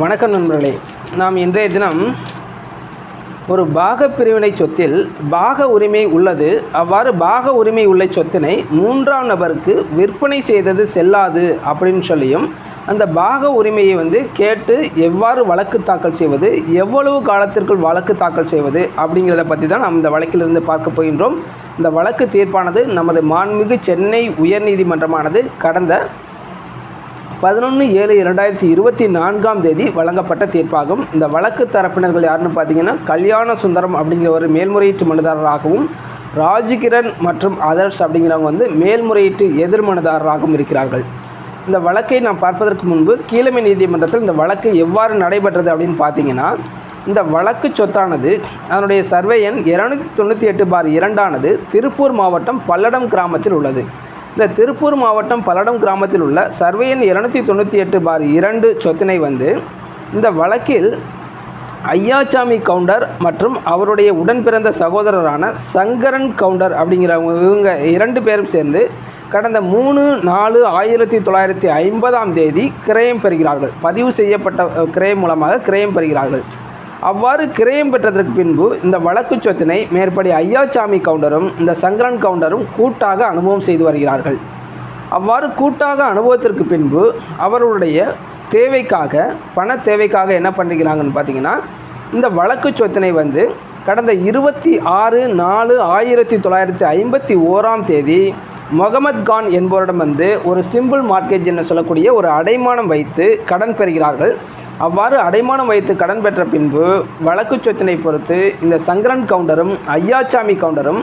வணக்கம் நண்பர்களே. நாம் இன்றைய தினம் ஒரு பாக பிரிவினை சொத்தில் பாக உரிமை உள்ளது. அவ்வாறு பாக உரிமை உள்ள சொத்தினை மூன்றாம் நபருக்கு விற்பனை செய்தது செல்லாது அப்படின்னு சொல்லியும் அந்த பாக உரிமையை வந்து கேட்டு எவ்வாறு வழக்கு தாக்கல் செய்வது எவ்வளவு காலத்திற்குள் வழக்கு தாக்கல் செய்வது அப்படிங்கிறத பற்றி தான் நாம் இந்த வழக்கிலிருந்து பார்க்க போகின்றோம். இந்த வழக்கு தீர்ப்பானது நமது மாண்புமிகு சென்னை உயர்நீதிமன்றமானது கடந்த பதினொன்று ஏழு இரண்டாயிரத்தி இருபத்தி நான்காம் தேதி வழங்கப்பட்ட தீர்ப்பாகும். இந்த வழக்கு தரப்பினர்கள் யாருன்னு பார்த்தீங்கன்னா கல்யாண சுந்தரம் அப்படிங்கிற ஒரு மேல்முறையீட்டு மனுதாரராகவும் ராஜகிரண் மற்றும் அதர்ஸ் அப்படிங்கிறவங்க வந்து மேல்முறையீட்டு எதிர் மனுதாரராகவும் இருக்கிறார்கள். இந்த வழக்கை நாம் பார்ப்பதற்கு முன்பு கீழமை நீதிமன்றத்தில் இந்த வழக்கு எவ்வாறு நடைபெற்றது அப்படின்னு பார்த்தீங்கன்னா இந்த வழக்கு சொத்தானது அதனுடைய சர்வே எண் இரநூத்தி தொண்ணூற்றி எட்டு பார் இரண்டானது திருப்பூர் மாவட்டம் பல்லடம் கிராமத்தில் உள்ளது. இந்த திருப்பூர் மாவட்டம் பல்லடம் கிராமத்தில் உள்ள சர்வையன் இரநூத்தி தொண்ணூற்றி எட்டு பார் இரண்டு சொத்தினை வந்து இந்த வழக்கில் ஐயாச்சாமி கவுண்டர் மற்றும் அவருடைய உடன் பிறந்த சகோதரரான சங்கரன் கவுண்டர் அப்படிங்கிறவங்க இவங்க இரண்டு பேரும் சேர்ந்து கடந்த மூணு நாலு ஆயிரத்தி தொள்ளாயிரத்தி ஐம்பதாம் தேதி கிரயம் பெறுகிறார்கள். பதிவு செய்யப்பட்ட கிரயம் மூலமாக கிரயம் பெறுகிறார்கள். அவ்வாறு கிரயம் பெற்றதற்கு பின்பு இந்த வழக்கு சொத்தினை மேற்படி ஐயாச்சாமி கவுண்டரும் இந்த சங்கரன் கவுண்டரும் கூட்டாக அனுபவம் செய்து வருகிறார்கள். அவ்வாறு கூட்டாக அனுபவத்திற்கு பின்பு அவர்களுடைய தேவைக்காக பண தேவைக்காக என்ன பண்ணுறாங்கன்னு பார்த்தீங்கன்னா இந்த வழக்கு சொத்தினை வந்து கடந்த இருபத்தி ஆறு நாலு ஆயிரத்தி தொள்ளாயிரத்தி ஐம்பத்தி ஓராம் தேதி முகமது கான் என்பவரிடம் வந்து ஒரு சிம்பிள் மார்க்கேஜ் என்று சொல்லக்கூடிய ஒரு அடைமானம் வைத்து கடன் பெறுகிறார்கள். அவ்வாறு அடைமானம் வைத்து கடன் பெற்ற பின்பு வழக்கு சொத்தினை பொறுத்து இந்த சங்கரன் கவுண்டரும் ஐயாச்சாமி கவுண்டரும்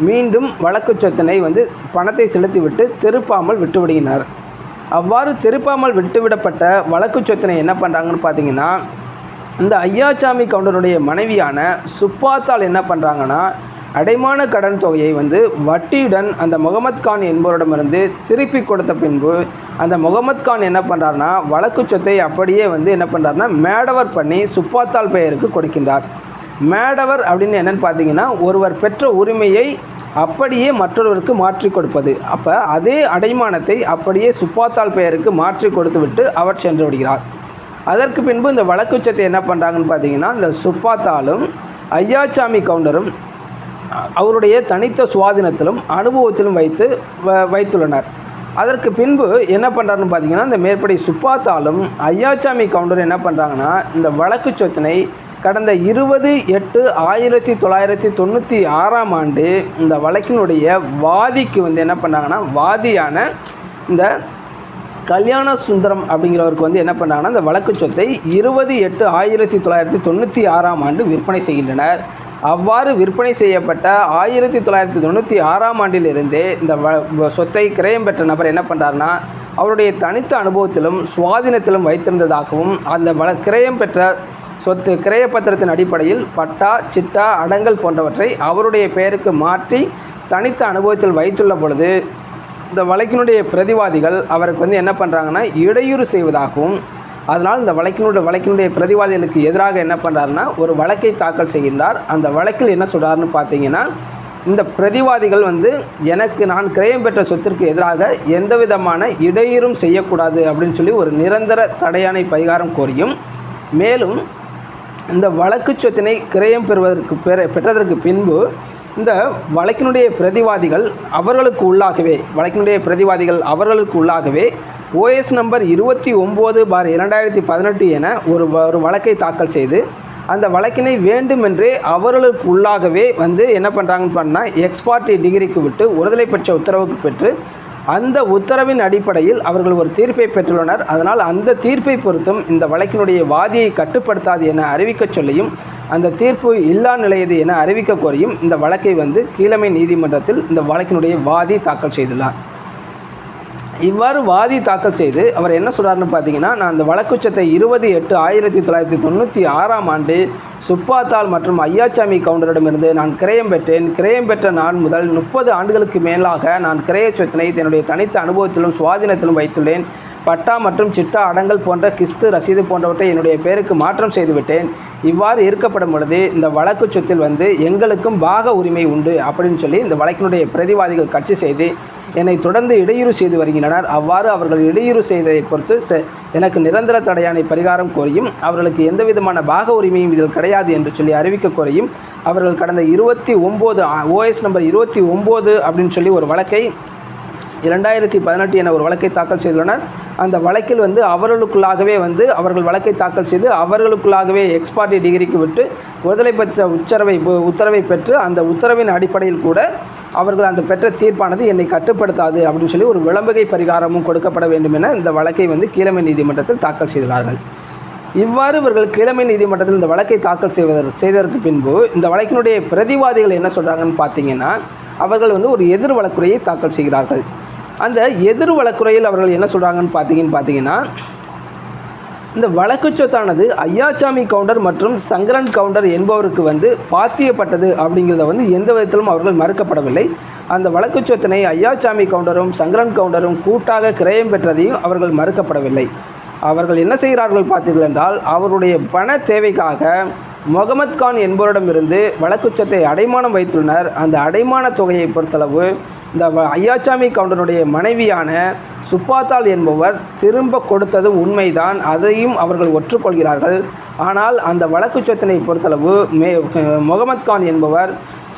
மீண்டும் வழக்கு சொத்தினை வந்து பணத்தை செலுத்திவிட்டு திருப்பாமல் விட்டுவிடுகிறார் அவ்வாறு திருப்பாமல் விட்டுவிடப்பட்ட வழக்கு சொத்தினை என்ன பண்ணுறாங்கன்னு பார்த்தீங்கன்னா இந்த ஐயாச்சாமி கவுண்டருடைய மனைவியான சுப்பாத்தால் என்ன பண்ணுறாங்கன்னா அடைமான கடன் தொகையை வந்து வட்டியுடன் அந்த முகமது கான் என்பவரிடமிருந்து திருப்பி கொடுத்த பின்பு அந்த முகமது கான் என்ன பண்ணுறாருனா வழக்கு சொத்தை அப்படியே வந்து என்ன பண்ணுறாருனா மேடவர் பண்ணி சுப்பாத்தால் பெயருக்கு கொடுக்கின்றார். மேடவர் அப்படின்னு என்னன்னு பார்த்தீங்கன்னா ஒருவர் பெற்ற உரிமையை அப்படியே மற்றொருவருக்கு மாற்றி கொடுப்பது. அப்போ அதே அடைமானத்தை அப்படியே சுப்பாத்தால் பெயருக்கு மாற்றி கொடுத்து விட்டு அவர் சென்று விடுகிறார். அதற்கு பின்பு இந்த வழக்குச்சத்தை என்ன பண்ணுறாங்கன்னு பார்த்தீங்கன்னா இந்த சுப்பாத்தாலும் ஐயாச்சாமி கவுண்டரும் அவருடைய தனித்த சுவாதீனத்திலும் அனுபவத்திலும் வைத்து வ- வைத்துள்ளனர். அதற்கு பின்பு என்ன பண்ணுறாருன்னு பார்த்தீங்கன்னா இந்த மேற்படி சுப்பாத்தாலும் ஐயாச்சாமி கவுண்டர் என்ன பண்ணுறாங்கன்னா இந்த வழக்கு சொத்தினை கடந்த இருபது எட்டு ஆயிரத்தி தொள்ளாயிரத்தி தொண்ணூற்றி ஆறாம் ஆண்டு இந்த வழக்கினுடைய வாதிக்கு வந்து என்ன பண்ணாங்கன்னா வாதியான இந்த கல்யாண சுந்தரம் அப்படிங்கிறவருக்கு வந்து என்ன பண்ணாங்கன்னா இந்த வழக்கு சொத்தை இருபது எட்டு ஆயிரத்தி தொள்ளாயிரத்தி தொண்ணூற்றி ஆறாம் ஆண்டு விற்பனை செய்கின்றனர். அவ்வாறு விற்பனை செய்யப்பட்ட ஆயிரத்தி தொள்ளாயிரத்தி தொண்ணூற்றி ஆறாம் ஆண்டிலிருந்தே இந்த வ- சொத்தை கிரயம் பெற்ற நபர் என்ன பண்ணுறாருன்னா அவருடைய தனித்த அனுபவத்திலும் சுவாதீனத்திலும் வைத்திருந்ததாகவும் அந்த வள கிரயம் பெற்ற சொத்து கிரய பத்திரத்தின் அடிப்படையில் பட்டா சிட்டா அடங்கல் போன்றவற்றை அவருடைய பெயருக்கு மாற்றி தனித்த அனுபவத்தில் வைத்துள்ள பொழுது இந்த வழக்கினுடைய பிரதிவாதிகள் அவருக்கு வந்து என்ன பண்ணுறாங்கன்னா இடையூறு செய்வதாகவும் அதனால் இந்த வழக்கினுடைய வழக்கினுடைய பிரதிவாதிகளுக்கு எதிராக என்ன பண்ணுறாருன்னா ஒரு வழக்கை தாக்கல் செய்கின்றார். அந்த வழக்கில் என்ன சொல்கிறாருன்னு பார்த்தீங்கன்னா இந்த பிரதிவாதிகள் வந்து எனக்கு நான் கிரயம் பெற்ற சொத்திற்கு எதிராக எந்த விதமான இடையூறும் செய்யக்கூடாது அப்படின்னு சொல்லி ஒரு நிரந்தர தடையானை பரிகாரம் கோரியும். மேலும் இந்த வழக்கு சொத்தினை கிரயம் பெறுவதற்கு பெற பெற்றதற்கு பின்பு இந்த வழக்கினுடைய பிரதிவாதிகள் அவர்களுக்கு உள்ளாகவே வழக்கினுடைய பிரதிவாதிகள் அவர்களுக்கு உள்ளாகவே ஓஎஸ் நம்பர் இருபத்தி ஒம்பது பார் இரண்டாயிரத்தி பதினெட்டு என ஒரு ஒரு வழக்கை தாக்கல் செய்து அந்த வழக்கினை வேண்டுமென்றே அவர்களுக்கு உள்ளாகவே வந்து என்ன பண்ணுறாங்கன்னு பண்ணால் எக்ஸ்பார்ட்டி டிகிரிக்கு விட்டு ஒருதலை பெற்ற உத்தரவுக்கு பெற்று அந்த உத்தரவின் அடிப்படையில் அவர்கள் ஒரு தீர்ப்பை பெற்றுள்ளனர். அதனால் அந்த தீர்ப்பை பொறுத்தும் இந்த வழக்கினுடைய வாதியை கட்டுப்படுத்தாது என அறிவிக்கச் சொல்லியும் அந்த தீர்ப்பு இல்லா நிலையது என அறிவிக்க கோரியும் இந்த வழக்கை வந்து கீழமை நீதிமன்றத்தில் இந்த வழக்கினுடைய வாதி தாக்கல் செய்துள்ளார். இவ்வாறு வாதி தாக்கல் செய்து அவர் என்ன சொல்கிறாருன்னு பார்த்தீங்கன்னா நான் அந்த வழக்குச்சத்தை இருபது எட்டு ஆயிரத்தி தொள்ளாயிரத்தி தொண்ணூற்றி ஆறாம் ஆண்டு சுப்பாத்தால் மற்றும் ஐயாச்சாமி கவுண்டரிடமிருந்து நான் கிரயம் பெற்றேன். கிரயம் பெற்ற நான் முதல் முப்பது ஆண்டுகளுக்கு மேலாக நான் கிரய சொத்தினை என்னுடைய தனித்த அனுபவத்திலும் சுவாதீனத்திலும் வைத்துள்ளேன். பட்டா மற்றும் சிட்டா அடங்கல் போன்ற கிஸ்து ரசீது போன்றவற்றை என்னுடைய பெயருக்கு மாற்றம் செய்துவிட்டேன். இவ்வாறு இருக்கப்படும் பொழுது இந்த வழக்கு சொத்தில் வந்து எங்களுக்கும் பாக உரிமை உண்டு அப்படின்னு சொல்லி இந்த வழக்கினுடைய பிரதிவாதிகள் கட்சி செய்து என்னை தொடர்ந்து இடையூறு செய்து வருகின்றனர். அவ்வாறு அவர்கள் இடையூறு செய்ததை பொறுத்து செ- எனக்கு நிரந்தர தடையானை பரிகாரம் கோரியும் அவர்களுக்கு எந்த விதமான பாக உரிமையும் இதில் கிடையாது என்று சொல்லி அறிவிக்க கோரியும் அவர்கள் கடந்த இருபத்தி ஒம்பது ஓஎஸ் நம்பர் இருபத்தி ஒம்பது அப்படின்னு சொல்லி ஒரு வழக்கை இரண்டாயிரத்தி பதினெட்டு என ஒரு வழக்கை தாக்கல் செய்துள்ளனர். அந்த வழக்கில் வந்து அவர்களுக்குள்ளாகவே வந்து அவர்கள் வழக்கை தாக்கல் செய்து அவர்களுக்குள்ளாகவே எக்ஸ்பார்ட்டி டிகிரிக்கு விட்டு விடுதலை பெற்ற உத்தரவை உத்தரவை பெற்று அந்த உத்தரவின் அடிப்படையில் கூட அவர்கள் அந்த பெற்ற தீர்ப்பானது என்னை கட்டுப்படுத்தாது அப்படின்னு சொல்லி ஒரு விளம்பகை பரிகாரமும் கொடுக்கப்பட வேண்டும் என இந்த வழக்கை வந்து கீழமை நீதிமன்றத்தில் தாக்கல் செய்துள்ளார்கள் இவ்வாறு இவர்கள் கிழமை நீதிமன்றத்தில் இந்த வழக்கை தாக்கல் செய்வதற்கு செய்ததற்கு பின்பு இந்த வழக்கினுடைய பிரதிவாதிகள் என்ன சொல்கிறாங்கன்னு பார்த்தீங்கன்னா அவர்கள் வந்து ஒரு எதிர் வழக்குரையை தாக்கல் செய்கிறார்கள். அந்த எதிர் வழக்குறையில் அவர்கள் என்ன சொல்கிறாங்கன்னு பார்த்தீங்கன்னு பார்த்தீங்கன்னா இந்த வழக்கு சொத்தானது ஐயாச்சாமி கவுண்டர் மற்றும் சங்கரன் கவுண்டர் என்பவருக்கு வந்து பாத்தியப்பட்டது அப்படிங்கிறத வந்து எந்த விதத்திலும் அவர்கள் மறுக்கப்படவில்லை. அந்த வழக்கு சொத்தினை ஐயாச்சாமி கவுண்டரும் சங்கரன் கவுண்டரும் கூட்டாக கிரயம் பெற்றதையும் அவர்கள் மறுக்கப்படவில்லை. அவர்கள் என்ன செய்கிறார்கள் பார்த்தீர்கள் என்றால் அவருடைய பண தேவைக்காக முகமது கான் என்பவரிடமிருந்து வழக்குச்சத்தை அடைமானம் வைத்துள்ளனர். அந்த அடைமான தொகையை பொறுத்தளவு இந்த வ- ஐயாச்சாமி கவுண்டனுடைய மனைவியான சுப்பாத்தாள் என்பவர் திரும்ப கொடுத்தது உண்மைதான். அதையும் அவர்கள் ஒற்றுக்கொள்கிறார்கள். ஆனால் அந்த வழக்கு சொத்தினை பொறுத்தளவு மே முகமது கான் என்பவர்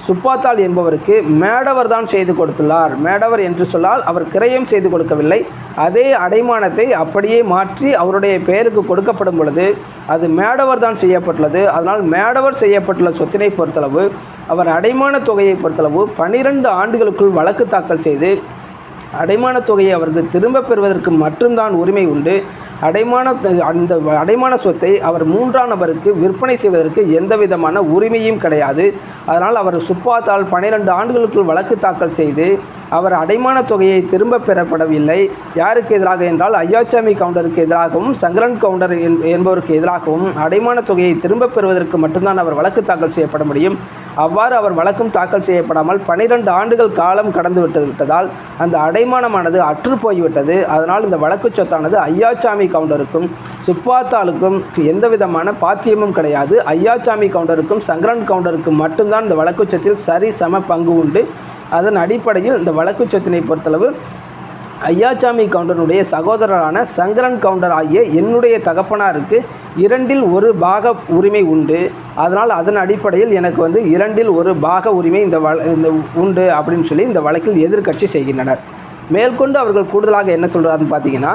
சுப்பாத்தால் என்பவருக்கு மேடவர் தான் செய்து கொடுத்துள்ளார். மேடவர் என்று சொன்னால் அவர் கிரையம் செய்து கொடுக்கவில்லை. அதே அடைமானத்தை அப்படியே மாற்றி அவருடைய பெயருக்கு கொடுக்கப்படும் பொழுது அது மேடவர் தான் செய்யப்பட்டுள்ளது. அதனால் மேடவர் செய்யப்பட்டுள்ள சொத்தினை பொறுத்தளவு அவர் அடைமான தொகையை பொறுத்தளவு பனிரெண்டு ஆண்டுகளுக்குள் வழக்கு தாக்கல் செய்து அடைமான தொகையை அவர்கள் திரும்ப பெறுவதற்கு மட்டும்தான் உரிமை உண்டு. அடைமான அந்த அடைமான சொத்தை அவர் மூன்றாம் நபருக்கு விற்பனை செய்வதற்கு எந்த விதமான உரிமையும் கிடையாது. அதனால் அவர் சுப்பாத்தால் பன்னிரெண்டு ஆண்டுகளுக்குள் வழக்கு தாக்கல் செய்து அவர் அடைமான தொகையை திரும்ப பெறப்படவில்லை. யாருக்கு எதிராக என்றால் ஐயாச்சாமி கவுண்டருக்கு எதிராகவும் சங்கரன் கவுண்டர் என்- என்பவருக்கு எதிராகவும் அடைமான தொகையை திரும்ப பெறுவதற்கு மட்டும்தான் அவர் வழக்கு தாக்கல் செய்யப்பட முடியும். அவ்வாறு அவர் வழக்கும் தாக்கல் செய்யப்படாமல் பனிரெண்டு ஆண்டுகள் காலம் கடந்து விட்டு விட்டதால் அந்த அடைமானமானது அற்று போய்விட்டது. அதனால் இந்த வழக்கு சொத்தானது ஐயாச்சாமி கவுண்டருக்கும் சுப்பாத்தாளுக்கும் எந்த விதமான பாத்தியமும் கிடையாது. ஐயாச்சாமி கவுண்டருக்கும் சங்கரன் கவுண்டருக்கும் மட்டும்தான் இந்த வழக்கு சொத்தில் சரி சம பங்கு உண்டு. அதன் அடிப்படையில் இந்த வழக்கு சொத்தினை பொறுத்தளவு ஐயாச்சாமி கவுண்டனுடைய சகோதரரான சங்கரன் கவுண்டர் ஆகிய என்னுடைய தகப்பனாருக்கு இரண்டில் ஒரு பாக உரிமை உண்டு. அதனால் அதன் அடிப்படையில் எனக்கு வந்து இரண்டில் ஒரு பாக உரிமை இந்த வ இந்த உண்டு அப்படின்னு சொல்லி இந்த வழக்கில் எதிர்க்கட்சி செய்கின்றனர். மேற்கொண்டு அவர்கள் கூடுதலாக என்ன சொல்கிறாருன்னு பார்த்தீங்கன்னா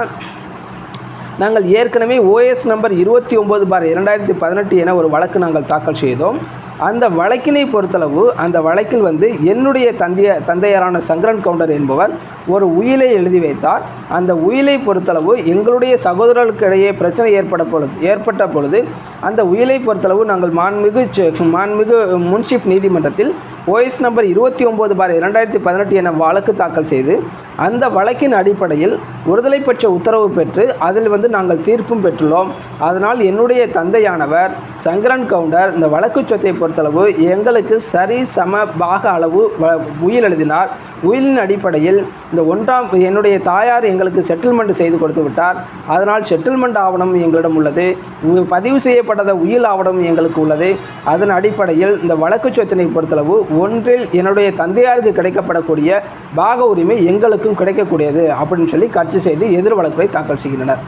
நாங்கள் ஏற்கனவே ஓஎஸ் நம்பர் இருபத்தி ஒம்பது பார் இரண்டாயிரத்தி பதினெட்டு என ஒரு வழக்கு நாங்கள் தாக்கல் செய்தோம். அந்த வழக்கினை பொறுத்தளவு அந்த வழக்கில் வந்து என்னுடைய தந்தைய தந்தையரான சங்கரன் கவுண்டர் என்பவர் ஒரு உயிலை எழுதி வைத்தார். அந்த உயிலை பொறுத்தளவு எங்களுடைய சகோதரர்களுக்கு இடையே பிரச்சனை ஏற்பட பொழுது ஏற்பட்ட பொழுது அந்த உயிலை பொறுத்தளவு நாங்கள் மாண்புமிகு செ- மாண்புமிகு முன்சிப் நீதிமன்றத்தில் ஓஎஸ் நம்பர் இருபத்தி ஒம்பது பார் இரண்டாயிரத்தி பதினெட்டு என வழக்கு தாக்கல் செய்து அந்த வழக்கின் அடிப்படையில் விடுதலை பெற்ற உத்தரவு பெற்று அதில் வந்து நாங்கள் தீர்ப்பும் பெற்றுள்ளோம். அதனால் என்னுடைய தந்தையானவர் சங்கரன் கவுண்டர் இந்த வழக்கு சொத்தை பொறுத்தளவு எங்களுக்கு சரி சம பாக அளவு வ- உயில் எழுதினார். உயிலின் அடிப்படையில் இந்த ஒன்றாம் என்னுடைய தாயார் எங்களுக்கு செட்டில்மெண்ட் செய்து கொடுத்து விட்டார். அதனால் செட்டில்மெண்ட் ஆவணம் எங்களிடம் உள்ளது. உ- பதிவு செய்யப்படாத உயில் ஆவணம் எங்களுக்கு உள்ளது. அதன் அடிப்படையில் இந்த வழக்கு சொத்தினை பொறுத்தளவு ஒன்றில் என்னுடைய தந்தையாருக்கு கிடைக்கப்படக்கூடிய பாக உரிமை எங்களுக்கும் கிடைக்கக்கூடியது அப்படின்னு சொல்லி கட்சி செய்து எதிர் வழக்குகளை தாக்கல் செய்கின்றனர்.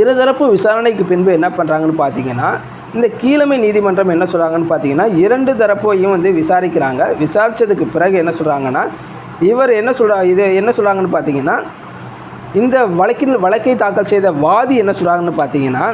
இருதரப்பு விசாரணைக்கு பின்பு என்ன பண்ணுறாங்கன்னு பார்த்தீங்கன்னா இந்த கீழமை நீதிமன்றம் என்ன சொல்கிறாங்கன்னு பார்த்தீங்கன்னா இரண்டு தரப்பையும் வந்து விசாரிக்கிறாங்க. விசாரித்ததுக்கு பிறகு என்ன சொல்கிறாங்கன்னா இவர் என்ன சொல்கிறா இது என்ன சொல்கிறாங்கன்னு பார்த்தீங்கன்னா இந்த வழக்கின் வழக்கை தாக்கல் செய்த வாதி என்ன சொல்கிறாங்கன்னு பார்த்தீங்கன்னா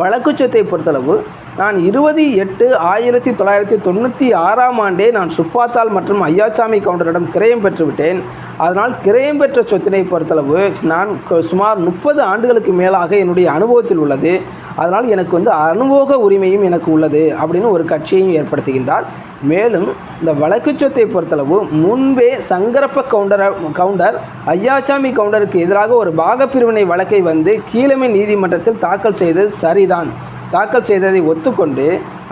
வழக்கு சொத்தை பொறுத்தளவு நான் இருபது எட்டு ஆயிரத்தி தொள்ளாயிரத்தி தொண்ணூற்றி ஆறாம் ஆண்டே நான் சுப்பாத்தாள் மற்றும் ஐயாச்சாமி கவுண்டரிடம் கிரயம் பெற்றுவிட்டேன் அதனால் கிரயம் பெற்ற சொத்தினை பொறுத்தளவு நான் சுமார் முப்பது ஆண்டுகளுக்கு மேலாக என்னுடைய அனுபவத்தில் உள்ளது. அதனால் எனக்கு வந்து அனுபவ உரிமையும் எனக்கு உள்ளது அப்படின்னு ஒரு கட்சியையும் ஏற்படுத்துகின்றார். மேலும் இந்த வழக்கு சொத்தை பொறுத்தளவு முன்பே சங்கரப்ப கவுண்டர் கவுண்டர் ஐயாச்சாமி கவுண்டருக்கு எதிராக ஒரு பாகப்பிரிவினை வழக்கை வந்து கீழமை நீதிமன்றத்தில் தாக்கல் செய்தது சரிதான். தாக்கல் செய்ததை ஒத்துக்கொண்டு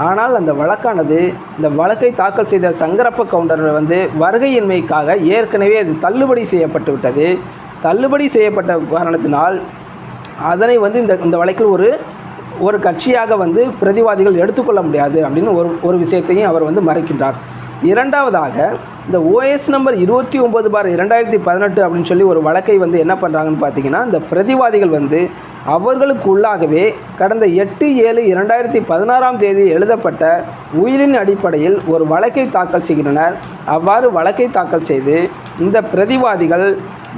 ஆனால் அந்த வழக்கானது இந்த வழக்கை தாக்கல் செய்த சங்கரப்ப கவுண்டர் வந்து வருகையின்மைக்காக ஏற்கனவே அது தள்ளுபடி செய்யப்பட்டு விட்டது. தள்ளுபடி செய்யப்பட்ட காரணத்தினால் அதனை வந்து இந்த இந்த வழக்கில் ஒரு ஒரு கட்சியாக வந்து பிரதிவாதிகள் எடுத்துக்கொள்ள முடியாது அப்படின்னு ஒரு ஒரு விஷயத்தையும் அவர் வந்து மறைக்கின்றார். இரண்டாவதாக இந்த ஓஎஸ் நம்பர் இருபத்தி ஒம்பது பார் இரண்டாயிரத்தி பதினெட்டு அப்படின்னு சொல்லி ஒரு வழக்கை வந்து என்ன பண்ணுறாங்கன்னு பார்த்தீங்கன்னா இந்த பிரதிவாதிகள் வந்து அவர்களுக்கு உள்ளாகவே கடந்த எட்டு ஏழு இரண்டாயிரத்தி பதினாறாம் தேதி எழுதப்பட்ட உயிரின் அடிப்படையில் ஒரு வழக்கை தாக்கல் செய்கின்றனர். அவ்வாறு வழக்கை தாக்கல் செய்து இந்த பிரதிவாதிகள்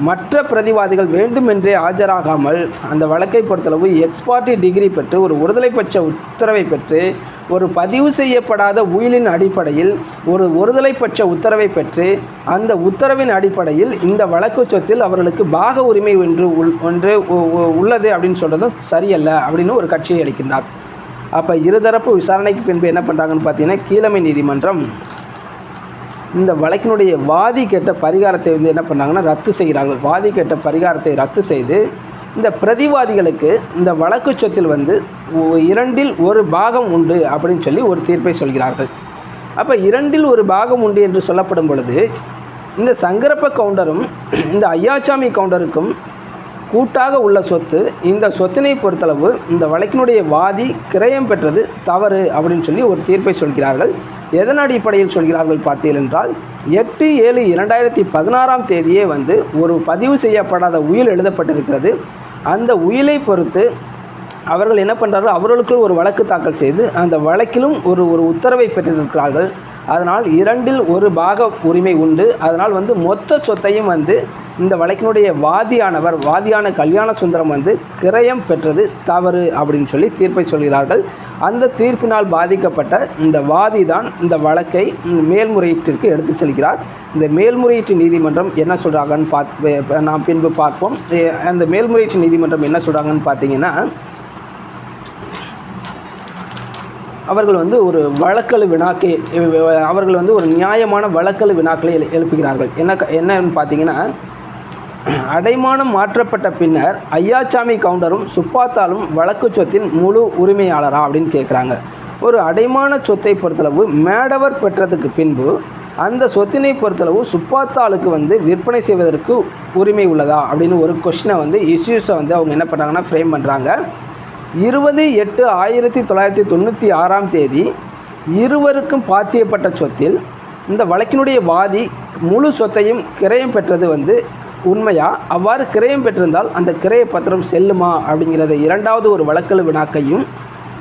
மற்ற பிரதிவாதிகள் வேண்டுமென்றே ஆஜராகாமல் அந்த வழக்கை பொறுத்தளவு எக்ஸ்பார்ட்டி டிகிரி பெற்று ஒரு ஒருதலை பட்ச உத்தரவை பெற்று ஒரு பதிவு செய்யப்படாத உயிலின் அடிப்படையில் ஒரு ஒருதலை பட்ச உத்தரவை பெற்று அந்த உத்தரவின் அடிப்படையில் இந்த வழக்கு சொத்தில் அவர்களுக்கு பாக உரிமை ஒன்று உள் ஒன்று உள்ளது அப்படின்னு சொல்கிறதும் சரியல்ல அப்படின்னு ஒரு கட்சியை அளிக்கின்றார். அப்போ இருதரப்பு விசாரணைக்கு பின்பு என்ன பண்ணுறாங்கன்னு பார்த்தீங்கன்னா கீழமை நீதிமன்றம் இந்த வழக்கினுடைய வாதி கேட்ட பரிகாரத்தை வந்து என்ன பண்ணாங்கன்னா ரத்து செய்கிறார்கள். வாதி கேட்ட பரிகாரத்தை ரத்து செய்து இந்த பிரதிவாதிகளுக்கு இந்த வழக்கு சொத்தில் வந்து இரண்டில் ஒரு பாகம் உண்டு அப்படின்னு சொல்லி ஒரு தீர்ப்பை சொல்கிறார்கள். அப்போ இரண்டில் ஒரு பாகம் உண்டு என்று சொல்லப்படும் பொழுது இந்த சங்கரப்ப கவுண்டரும் இந்த ஐயாச்சாமி கவுண்டருக்கும் கூட்டாக உள்ள சொத்து இந்த சொத்தினை பொறுத்தளவு இந்த வழக்கினுடைய வாதி கிரயம் பெற்றது தவறு அப்படின்னு சொல்லி ஒரு தீர்ப்பை சொல்கிறார்கள். எதன் அடிப்படையில் சொல்கிறார்கள் பார்த்தீர்கள் என்றால் எட்டு ஏழு இரண்டாயிரத்தி பதினாறாம் தேதியே வந்து ஒரு பதிவு செய்யப்படாத உயில் எழுதப்பட்டிருக்கிறது. அந்த உயிலை பொறுத்து அவர்கள் என்ன பண்ணுறார்கள் அவர்களுக்குள் ஒரு வழக்கு தாக்கல் செய்து அந்த வழக்கிலும் ஒரு ஒரு உத்தரவை பெற்றிருக்கிறார்கள். அதனால் இரண்டில் ஒரு பாக உரிமை உண்டு. அதனால் வந்து மொத்த சொத்தையும் வந்து இந்த வழக்கினுடைய வாதியானவர் வாதியான கல்யாண சுந்தரம் வந்து கிரயம் பெற்றது தவறு அப்படின்னு சொல்லி தீர்ப்பை சொல்கிறார்கள். அந்த தீர்ப்பினால் பாதிக்கப்பட்ட இந்த வாதி தான் இந்த வழக்கை மேல்முறையீட்டிற்கு எடுத்து செல்கிறார். இந்த மேல்முறையீட்டு நீதிமன்றம் என்ன சொல்கிறாங்கன்னு பார்த்து நாம் பின்பு பார்ப்போம். அந்த மேல்முறையீட்டு நீதிமன்றம் என்ன சொல்கிறாங்கன்னு பார்த்தீங்கன்னா அவர்கள் வந்து ஒரு வழக்கல் வினாக்கை அவர்கள் வந்து ஒரு நியாயமான வழக்கல் வினாக்களை எழு எழுப்புகிறார்கள். என்ன க- என்னன்னு பார்த்தீங்கன்னா அடைமானம் மாற்றப்பட்ட பின்னர் ஐயாச்சாமி கவுண்டரும் சுப்பாத்தாலும் வழக்கு சொத்தின் முழு உரிமையாளரா அப்படின்னு கேட்குறாங்க ஒரு அடைமான சொத்தை பொறுத்தளவு மேடவர் பெற்றதுக்கு பின்பு அந்த சொத்தினை பொறுத்தளவு சுப்பாத்தாளுக்கு வந்து விற்பனை செய்வதற்கு உரிமை உள்ளதா அப்படின்னு ஒரு கொஷினை வந்து இஷ்யூஸை வந்து அவங்க என்ன பண்ணுறாங்கன்னா ஃப்ரேம் பண்ணுறாங்க இருபது எட்டு ஆயிரத்தி தொள்ளாயிரத்தி தொண்ணூற்றி ஆறாம் தேதி இருவருக்கும் பாத்தியப்பட்ட சொத்தில் இந்த வழக்கினுடைய வாதி முழு சொத்தையும் கிரயம் பெற்றது வந்து உண்மையா? அவ்வாறு கிரயம் பெற்றிருந்தால் அந்த கிரய பத்திரம் செல்லுமா? அப்படிங்கிறத இரண்டாவது ஒரு வழக்கல் வினாக்கையும்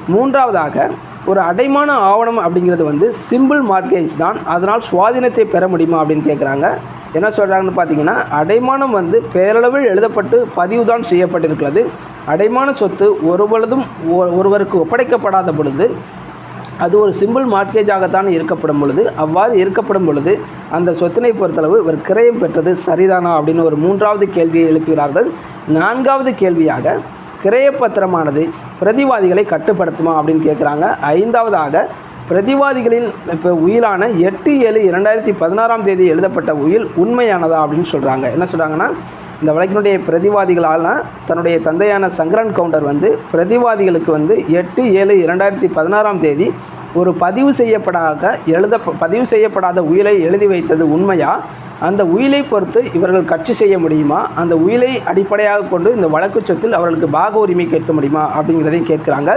மூன்றாவதாக ஒரு அடைமான ஆவணம் அப்படிங்கிறது வந்து சிம்பிள் மார்க்கேஜ் தான். அதனால் சுவாதீனத்தை பெற முடியுமா அப்படின்னு கேட்குறாங்க என்ன சொல்கிறாங்கன்னு பார்த்தீங்கன்னா அடைமானம் வந்து பேரளவில் எழுதப்பட்டு பதிவு தான் செய்யப்பட்டிருக்கிறது. அடைமான சொத்து ஒருபொழுதும் ஒ- ஒருவருக்கு ஒப்படைக்கப்படாத பொழுது அது ஒரு சிம்பிள் மார்க்கேஜாகத்தான் இருக்கப்படும் பொழுது அவ்வாறு இருக்கப்படும் பொழுது அந்த சொத்தினை பொறுத்தளவு இவர் கிரயம் பெற்றது சரிதானா அப்படின்னு ஒரு மூன்றாவது கேள்வியை எழுப்புகிறார்கள். நான்காவது கேள்வியாக கிரயப்பத்திரமானது பிரதிவாதிகளை கட்டுப்படுத்துமா அப்படின்னு கேட்குறாங்க ஐந்தாவதாக பிரதிவாதிகளின் இப்போ உயிலான எட்டு ஏழு இரண்டாயிரத்தி பதினாறாம் தேதி எழுதப்பட்ட உயில் உண்மையானதா அப்படின்னு சொல்கிறாங்க என்ன சொல்கிறாங்கன்னா இந்த வழக்கினுடைய பிரதிவாதிகளான தன்னுடைய தந்தையான சங்கரன் கவுண்டர் வந்து பிரதிவாதிகளுக்கு வந்து எட்டு ஏழு இரண்டாயிரத்தி பதினாறாம் தேதி ஒரு பதிவு செய்யப்படாத எழுத பதிவு செய்யப்படாத உயிலை எழுதி வைத்தது உண்மையா? அந்த உயிலை பொறுத்து இவர்கள் கட்சி செய்ய முடியுமா? அந்த உயிலை அடிப்படையாக கொண்டு இந்த வழக்கு சொத்தில் அவர்களுக்கு பாக உரிமை கேட்க முடியுமா? அப்படிங்கிறதையும் கேட்குறாங்க.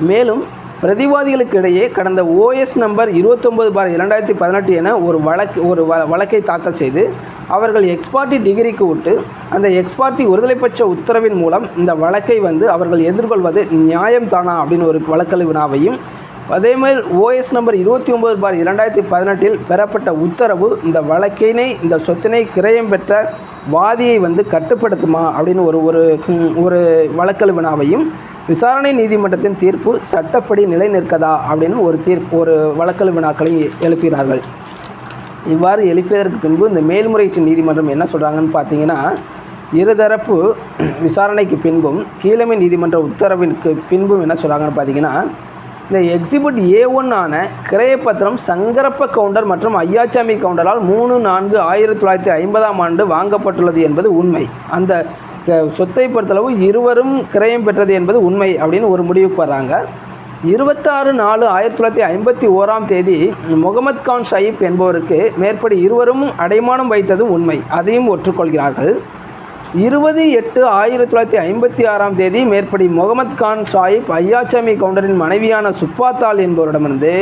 மேலும் பிரதிவாதிகளுக்கு இடையே கடந்த ஓஎஸ் நம்பர் இருபத்தொம்பது பார் இரண்டாயிரத்தி பதினெட்டு என ஒரு வழக்கு ஒரு வ வழக்கை தாக்கல் செய்து அவர்கள் எக்ஸ்பார்ட்டி டிகிரிக்கு விட்டு அந்த எக்ஸ்பார்ட்டி ஒருதலைப்பட்ச உத்தரவின் மூலம் இந்த வழக்கை வந்து அவர்கள் எதிர்கொள்வது நியாயம் தானா அப்படின்னு ஒரு வழக்கல் வினாவையும் அதேமாதிரி ஓஎஸ் நம்பர் இருபத்தி ஒம்பது பார் இரண்டாயிரத்தி பதினெட்டில் பெறப்பட்ட உத்தரவு இந்த வழக்கினை இந்த சொத்தினை கிரயம் பெற்ற வாதியை வந்து கட்டுப்படுத்துமா அப்படின்னு ஒரு ஒரு ஒரு வழக்கல் வினாவையும் விசாரணை நீதிமன்றத்தின் தீர்ப்பு சட்டப்படி நிலை நிற்கதா அப்படின்னு ஒரு தீர்ப்பு ஒரு வழக்கல் வினாக்களை எழுப்பினார்கள். இவ்வாறு எழுப்பியதற்கு பின்பு இந்த மேல்முறையீட்டு நீதிமன்றம் என்ன சொல்கிறாங்கன்னு பார்த்தீங்கன்னா இருதரப்பு விசாரணைக்கு பின்பும் கீழமை நீதிமன்ற உத்தரவிற்கு பின்பும் என்ன சொல்கிறாங்கன்னு பார்த்தீங்கன்னா இந்த எக்ஸிபிட் ஏ ஒன் ஆன கிரையப்பத்திரம் சங்கரப்ப கவுண்டர் மற்றும் ஐயாச்சாமி கவுண்டரால் மூணு நான்கு ஆயிரத்தி தொள்ளாயிரத்தி ஐம்பதாம் ஆண்டு வாங்கப்பட்டுள்ளது என்பது உண்மை. அந்த சொத்தை பொறுத்தளவு இருவரும் கிரயம் பெற்றது என்பது உண்மை அப்படின்னு ஒரு முடிவுக்கு வர்றாங்க. இருபத்தாறு நாலு ஆயிரத்தி தொள்ளாயிரத்தி ஐம்பத்தி ஓராம் தேதி முகமது கான் சயீப் என்பவருக்கு மேற்படி இருவரும் அடைமானம் வைத்ததும் உண்மை. அதையும் ஒற்றுக்கொள்கிறார்கள். இருபது எட்டு ஆயிரத்தி தொள்ளாயிரத்தி ஐம்பத்தி ஆறாம் தேதி மேற்படி முகமது கான் சாஹிப் ஐயாச்சாமி கவுண்டரின் மனைவியான சுப்பாத்தாள் என்பவரிடமிருந்து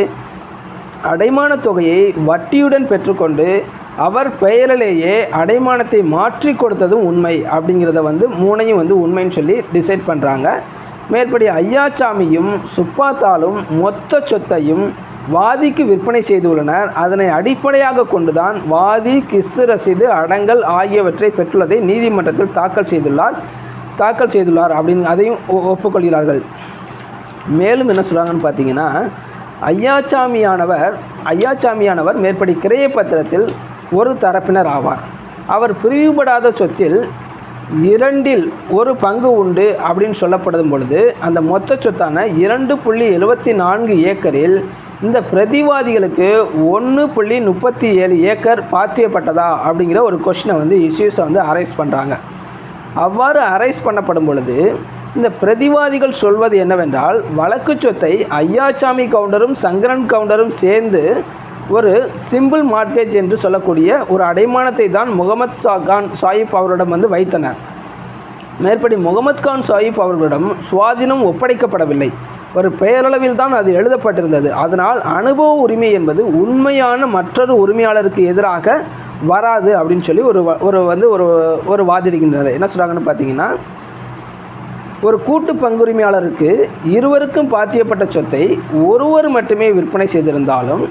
அடைமான தொகையை வட்டியுடன் பெற்றுக்கொண்டு அவர் பெயரிலேயே அடைமானத்தை மாற்றி கொடுத்ததும் உண்மை அப்படிங்கிறத வந்து மூணையும் வந்து உண்மைன்னு சொல்லி டிசைட் பண்ணுறாங்க மேற்படி ஐயாச்சாமியும் சுப்பாத்தாலும் மொத்த சொத்தையும் வாதிக்கு விற்பனை செய்துள்ளனர். அதனை அடிப்படையாக கொண்டுதான் வாதி கிஸ்து ரசீது அடங்கல் ஆகியவற்றை பெற்றுள்ளதை நீதிமன்றத்தில் தாக்கல் செய்துள்ளார். தாக்கல் செய்துள்ளார் அப்படின்னு அதையும் ஒ- ஒப்புக்கொள்கிறார்கள். மேலும் என்ன சொல்கிறாங்கன்னு பார்த்தீங்கன்னா ஐயாச்சாமியானவர் ஐயாச்சாமியானவர் மேற்படி கிரைய பத்திரத்தில் ஒரு தரப்பினர் ஆவார். அவர் பிரிவுபடாத சொத்தில் இரண்டில் ஒரு பங்கு உண்டு அப்படின்னு சொல்லப்படும் பொழுது அந்த மொத்த சொத்தான இரண்டு புள்ளி எழுபத்தி நான்கு ஏக்கரில் இந்த பிரதிவாதிகளுக்கு ஒன்று புள்ளி முப்பத்தி ஏழு ஏக்கர் பாத்தியப்பட்டதா அப்படிங்கிற ஒரு கொஷினை வந்து இஷ்யூஸை வந்து அரைஸ் பண்ணுறாங்க அவ்வாறு அரைஸ் பண்ணப்படும் பொழுது இந்த பிரதிவாதிகள் சொல்வது என்னவென்றால் வழக்கு சொத்தை ஐயாச்சாமி கவுண்டரும் சங்கரன் கவுண்டரும் சேர்ந்து ஒரு சிம்பிள் மார்க்கேஜ் என்று சொல்லக்கூடிய ஒரு அடைமானத்தை தான் முகமது சா கான் சாயிப் அவரிடம் வந்து வைத்தனர். மேற்படி முகமது கான் சாயிப் அவர்களிடம் சுவாதீனம் ஒப்படைக்கப்படவில்லை. ஒரு பெயரளவில் தான் அது எழுதப்பட்டிருந்தது. அதனால் அனுபவ உரிமை என்பது உண்மையான மற்றொரு உரிமையாளருக்கு எதிராக வராது அப்படின்னு சொல்லி ஒரு ஒரு வந்து ஒரு ஒரு வாதிடுகின்றனர். என்ன சொல்கிறாங்கன்னு பார்த்தீங்கன்னா ஒரு கூட்டு பங்குரிமையாளருக்கு இருவருக்கும் பாத்தியப்பட்ட சொத்தை ஒருவர் மட்டுமே விற்பனை செய்திருந்தாலும்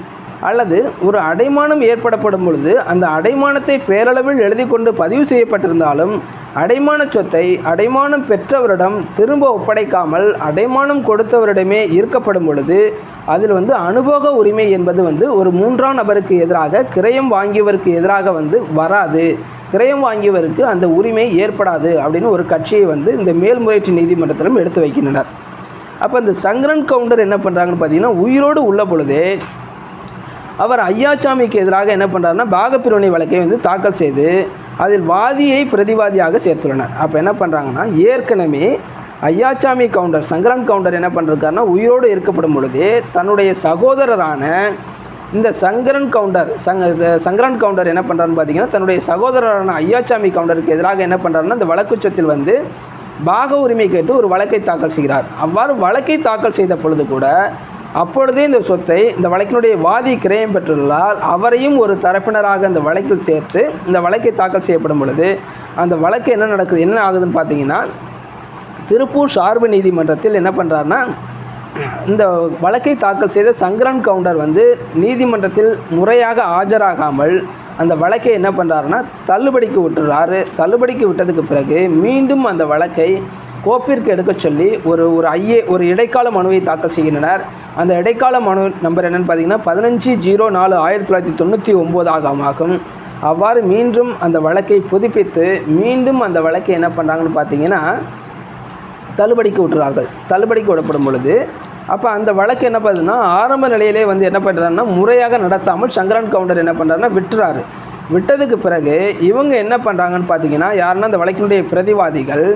அல்லது ஒரு அடைமானம் ஏற்படப்படும் பொழுது அந்த அடைமானத்தை பேரளவில் எழுதி கொண்டு பதிவு செய்யப்பட்டிருந்தாலும் அடைமான சொத்தை அடைமானம் பெற்றவரிடம் திரும்ப ஒப்படைக்காமல் அடைமானம் கொடுத்தவரிடமே ஈர்க்கப்படும் பொழுது அதில் வந்து அனுபவ உரிமை என்பது வந்து ஒரு மூன்றாம் நபருக்கு எதிராக கிரயம் வாங்கியவருக்கு எதிராக வந்து வராது. கிரயம் வாங்கியவருக்கு அந்த உரிமை ஏற்படாது அப்படின்னு ஒரு கட்சியை வந்து இந்த மேல்முறையீட்டு நீதிமன்றத்திலும் எடுத்து வைக்கின்றனர். அப்போ இந்த சங்கரன் கவுண்டர் என்ன பண்ணுறாங்கன்னு பார்த்தீங்கன்னா உயிரோடு உள்ள பொழுதே அவர் ஐயாச்சாமிக்கு எதிராக என்ன பண்ணுறாருன்னா பாகப்பிரிவினை வழக்கை வந்து தாக்கல் செய்து அதில் வாதியை பிரதிவாதியாக சேர்த்துள்ளனர். அப்போ என்ன பண்ணுறாங்கன்னா ஏற்கனவே ஐயாச்சாமி கவுண்டர் சங்கரன் கவுண்டர் என்ன பண்ணிருக்காருன்னா உயிரோடு இருக்கப்படும் பொழுது தன்னுடைய சகோதரரான இந்த சங்கரன் கவுண்டர் சங்க சங்கரன் கவுண்டர் என்ன பண்ணுறாருன்னு பார்த்தீங்கன்னா தன்னுடைய சகோதரரான ஐயாச்சாமி கவுண்டருக்கு எதிராக என்ன பண்ணுறாருன்னா இந்த வழக்கு சொத்தில் வந்து பாக உரிமை கேட்டு ஒரு வழக்கை தாக்கல் செய்கிறார். அவ்வாறு வழக்கை தாக்கல் செய்த பொழுது கூட அப்பொழுதே இந்த சொத்தை இந்த வழக்கினுடைய வாதி கிரயம் பெற்றுள்ளால் அவரையும் ஒரு தரப்பினராக இந்த வழக்கில் சேர்த்து இந்த வழக்கை தாக்கல் செய்யப்படும் பொழுது அந்த வழக்கு என்ன நடக்குது என்ன ஆகுதுன்னு பார்த்தீங்கன்னா திருப்பூர் சார்பு நீதிமன்றத்தில் என்ன பண்ணுறாருன்னா இந்த வழக்கை தாக்கல் செய்த சங்கரன் கவுண்டர் வந்து நீதிமன்றத்தில் முறையாக ஆஜராகாமல் அந்த வழக்கை என்ன பண்ணுறாருன்னா தள்ளுபடிக்கு விட்டுறாரு. தள்ளுபடிக்கு விட்டதுக்கு பிறகு மீண்டும் அந்த வழக்கை கோப்பிற்கு எடுக்கச் சொல்லி ஒரு ஒரு ஐஏ ஒரு இடைக்கால மனுவை தாக்கல் செய்கின்றனர். அந்த இடைக்கால மனு நம்பர் என்னென்னு பார்த்தீங்கன்னா பதினஞ்சு ஜீரோ நாலு ஆயிரத்தி தொள்ளாயிரத்தி தொண்ணூற்றி ஒம்பது ஆகும். அவ்வாறு மீண்டும் அந்த வழக்கை புதுப்பித்து மீண்டும் அந்த வழக்கை என்ன பண்ணுறாங்கன்னு பார்த்தீங்கன்னா தள்ளுபடிக்கு விட்டுறார்கள். தள்ளுபடிக்கு விடப்படும் பொழுது அப்போ அந்த வழக்கு என்ன பண்ணுதுன்னா ஆரம்ப நிலையிலே வந்து என்ன பண்ணுறாருன்னா முறையாக நடத்தாமல் சங்கரன் கவுண்டர் என்ன பண்ணுறாருன்னா விட்டுறாரு. விட்டதுக்கு பிறகு இவங்க என்ன பண்ணுறாங்கன்னு பார்த்தீங்கன்னா யாருன்னா அந்த வழக்கினுடைய பிரதிவாதிகள்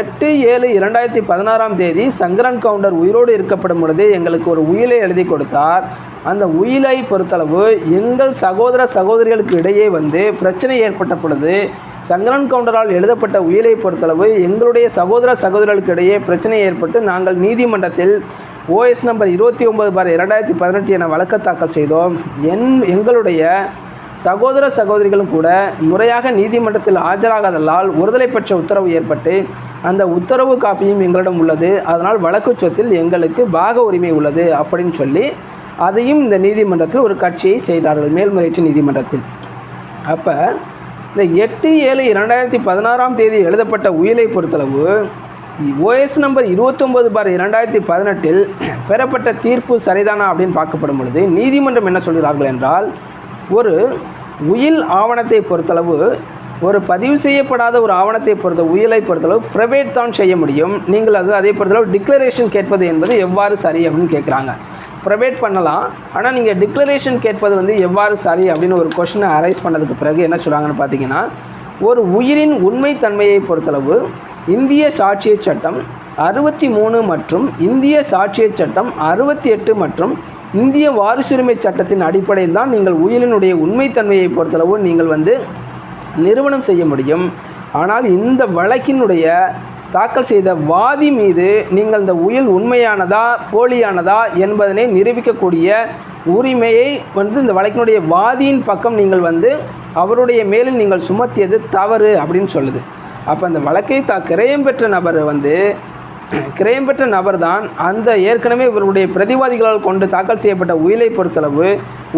எட்டு ஏழு இரண்டாயிரத்தி பதினாறாம் தேதி சங்கரன் கவுண்டர் உயிரோடு இருக்கப்படும் பொழுது எங்களுக்கு ஒரு உயிலை எழுதி கொடுத்தார். அந்த உயிலை பொறுத்தளவு எங்கள் சகோதர சகோதரிகளுக்கு இடையே வந்து பிரச்சனை ஏற்பட்ட பொழுது சங்கரன் கவுண்டரால் எழுதப்பட்ட உயிலை பொறுத்தளவு எங்களுடைய சகோதர சகோதரர்களுக்கு இடையே பிரச்சனை ஏற்பட்டு நாங்கள் நீதிமன்றத்தில் ஓஎஸ் நம்பர் இருபத்தி ஒன்பது பார் இரண்டாயிரத்தி பதினெட்டு என வழக்கு தாக்கல் செய்தோம். என் எங்களுடைய சகோதர சகோதரிகளும் கூட முறையாக நீதிமன்றத்தில் ஆஜராகாததால் ஒருதலை பெற்ற உத்தரவு ஏற்பட்டு அந்த உத்தரவு காப்பியும் எங்களிடம் உள்ளது. அதனால் வழக்கு சொத்தில் எங்களுக்கு பாக உரிமை உள்ளது அப்படின்னு சொல்லி அதையும் இந்த நீதிமன்றத்தில் ஒரு கட்சியை செய்தார்கள். மேல்முறையீட்டு நீதிமன்றத்தில். அப்போ இந்த எட்டு ஏழு இரண்டாயிரத்தி பதினாறாம் தேதி எழுதப்பட்ட உயிலை பொறுத்தளவு ஓஎஸ் நம்பர் இருபத்தொம்போது பார் இரண்டாயிரத்தி பதினெட்டில் பெறப்பட்ட தீர்ப்பு சரிதானா அப்படின்னு பார்க்கப்படும் பொழுது நீதிமன்றம் என்ன சொல்கிறார்கள் என்றால் ஒரு உயில் ஆவணத்தை பொறுத்தளவு ஒரு பதிவு செய்யப்படாத ஒரு ஆவணத்தை பொறுத்த உயிலை பொறுத்தளவு ப்ரைவேட் தான் செய்ய முடியும். நீங்கள் அது அதே பொறுத்தளவு டிக்ளரேஷன் கேட்பது என்பது எவ்வாறு சரி அப்படின்னு கேட்குறாங்க. ப்ரைவேட் பண்ணலாம். ஆனால் நீங்கள் டிக்ளரேஷன் கேட்பது வந்து எவ்வாறு சரி அப்படின்னு ஒரு கொஷினை அரைஸ் பண்ணதுக்கு பிறகு என்ன சொல்கிறாங்கன்னு பார்த்தீங்கன்னா ஒரு உயிரின் உண்மைத்தன்மையை பொறுத்தளவு இந்திய சாட்சிய சட்டம் அறுபத்தி மூணு மற்றும் இந்திய சாட்சியச் சட்டம் அறுபத்தி எட்டு மற்றும் இந்திய வாரிசுரிமை சட்டத்தின் அடிப்படையில் தான் நீங்கள் உயிரினுடைய உண்மைத்தன்மையை பொறுத்தளவு நீங்கள் வந்து நிறுவனம் செய்ய முடியும். ஆனால் இந்த வழக்கினுடைய தாக்கல் செய்த வாதி மீது நீங்கள் இந்த உயில் உண்மையானதா போலியானதா என்பதனை நிரூபிக்கக்கூடிய உரிமையை வந்து இந்த வழக்கினுடைய வாதியின் பக்கம் நீங்கள் வந்து அவருடைய மேலில் நீங்கள் சுமத்தியது தவறு அப்படின்னு சொல்லுது. அப்போ அந்த வழக்கை தா கிரயம் பெற்ற நபர் வந்து கிரயம் பெற்ற நபர் தான் அந்த ஏற்கனவே இவருடைய பிரதிவாதிகளால் கொண்டு தாக்கல் செய்யப்பட்ட உயிலை பொறுத்தளவு